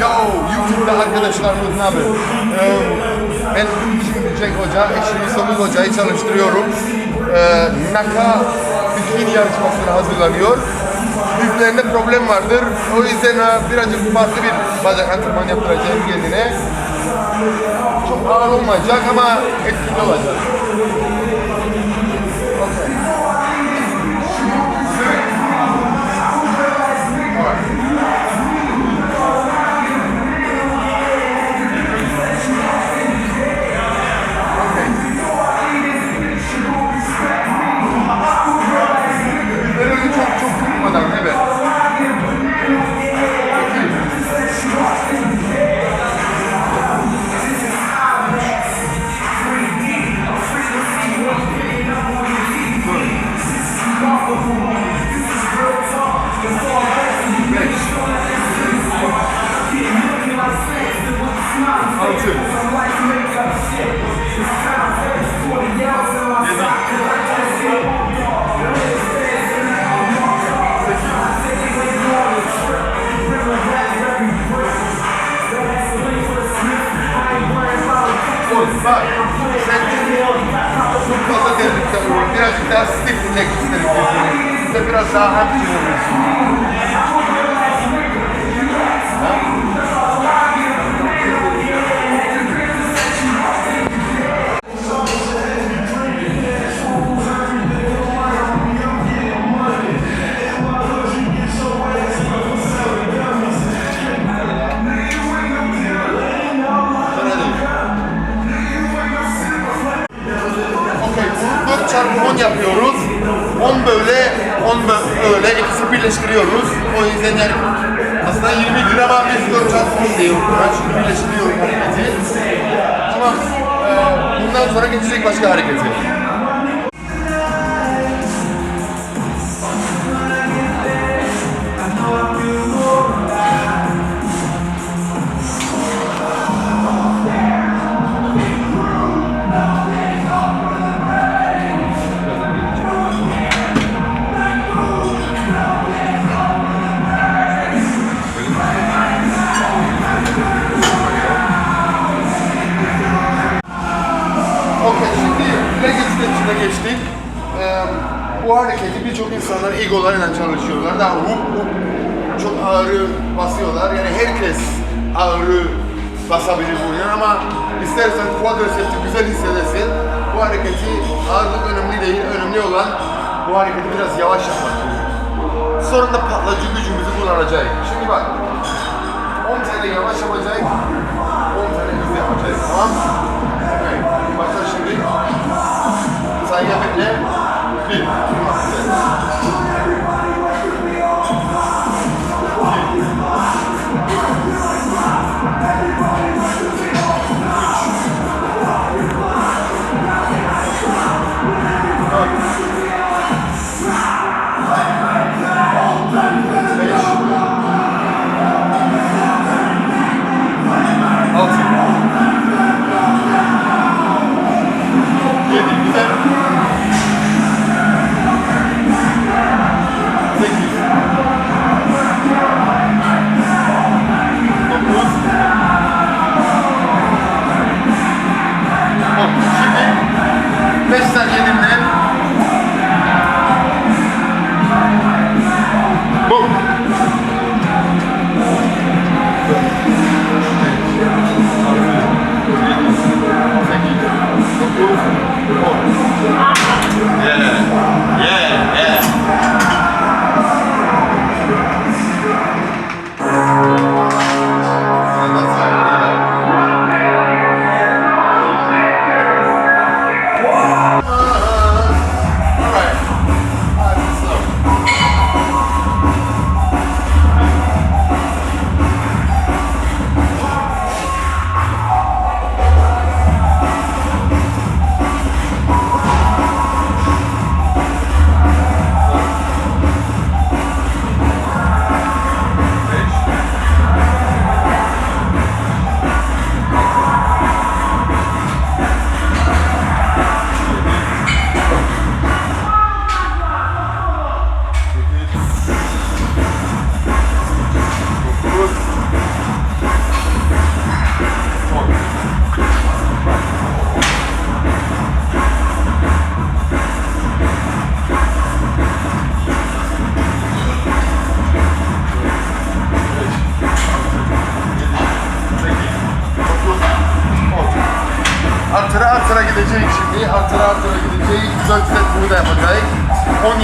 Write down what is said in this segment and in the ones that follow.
Yo, YouTube'da arkadaşlarımız ne haber? Ee, ben şimdi Cenk Hoca, eşimi Samir Hoca'yı çalıştırıyorum. Ee, Naka bikini yarışmasına hazırlanıyor. Dizlerinde problem vardır. O yüzden e, birazcık farklı bir bacak antrenman yaptıracağım kendine. Çok ağır olmayacak ama etkili olacak. Leg isterim birbirine. Size biraz daha hard olursun. Fena değil. Okey, bunu 4 çarpı 10 yapıyoruz. 10 böyle, 10 bö- böyle, ikisi birleştiriyoruz. O yüzden yani aslında 20 lira ama biz 4 çarpı 10 diyoruz. Ben çünkü birleştiriyorum hareketi. Ama e, bundan sonra geçecek başka hareketi. İstersen quadriceps'i güzel hissedesin. Bu hareketi ağırlık önemli değil. Önemli olan bu hareketi biraz yavaş yapmak. Sonra da patlayıcı gücümüzü kullanacağız. Şimdi bak. 10 tane yavaş yapacak. 10 tane hızlı yapacak. Tamam mı? Okay. Başla şimdi. Sayıya bekle. Bir. Altı.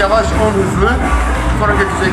Yavaş, 10 hızlı. Sonra geçecek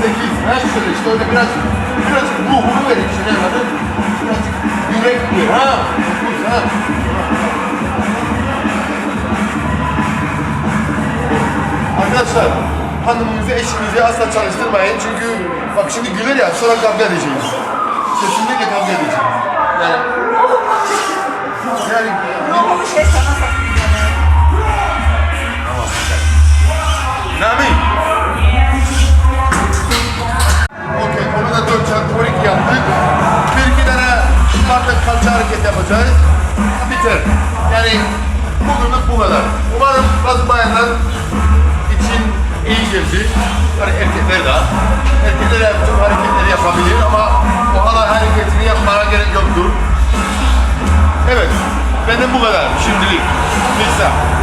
sekiz, her şey işte öyle biraz biraz ruhunu verin işte ne kadar? Biraz yürek diyor. Ha dokuz ha. Arkadaşlar hanımınızı eşinizi asla çalıştırmayın. Çünkü bak şimdi güler ya sonra kavga edeceğiz. Kesinlikle kavga edeceğiz. Yani, yani, yani, Benden bu kadar şimdilik. Mesela.